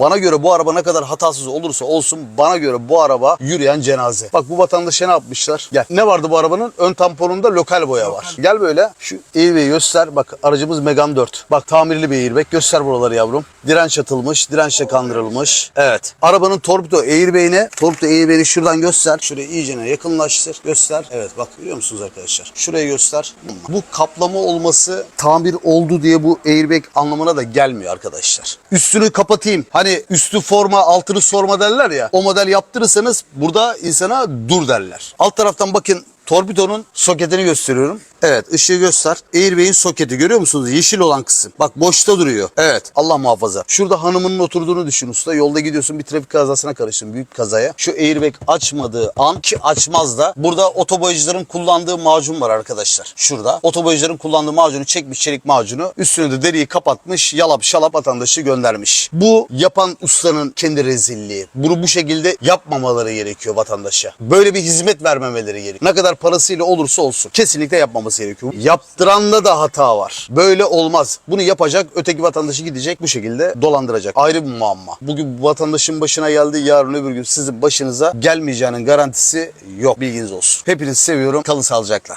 Bana göre bu araba ne kadar hatasız olursa olsun bana göre bu araba yürüyen cenaze. Bak bu vatandaşa ne yapmışlar? Gel. Ne vardı bu arabanın? Ön tamponunda lokal boya var. Gel böyle. Şu airbag'i göster. Bak aracımız Megane 4. Bak tamirli bir airbag. Göster buraları yavrum. Direnç atılmış. Dirençle kandırılmış. Evet. Arabanın torpido airbag'ine torpido airbag'ini şuradan göster. Şuraya iyicene yakınlaştır. Göster. Evet bak görüyor musunuz arkadaşlar? Şurayı göster. Bu kaplama olması tamir oldu diye bu airbag anlamına da gelmiyor arkadaşlar. Üstünü kapatayım. Hani üstü forma altını sorma derler ya. O model yaptırırsanız burada insana dur derler. Alt taraftan bakın Torpidonun soketini gösteriyorum. Evet ışığı göster. Airbag'in soketi görüyor musunuz? Yeşil olan kısım. Bak boşta duruyor. Evet Allah muhafaza. Şurada hanımının oturduğunu düşün usta. Yolda gidiyorsun bir trafik kazasına karıştın. Büyük kazaya. Şu airbag açmadığı an ki açmaz da. Burada otoboyacıların kullandığı macun var arkadaşlar. Şurada. Otoboyacıların kullandığı macunu çekmiş çelik macunu. Üstüne de deriyi kapatmış. Yalap şalap vatandaşı göndermiş. Bu yapan ustanın kendi rezilliği. Bunu bu şekilde yapmamaları gerekiyor vatandaşa. Böyle bir hizmet vermemeleri gerekiyor. Ne kadar parasıyla olursa olsun. Kesinlikle yapmaması gerekiyor. Yaptıranda da hata var. Böyle olmaz. Bunu yapacak öteki vatandaşı gidecek bu şekilde dolandıracak. Ayrı bir muamma. Bugün bu vatandaşın başına geldi yarın öbür gün sizin başınıza gelmeyeceğinin garantisi yok. Bilginiz olsun. Hepinizi seviyorum. Kalın sağlıcakla.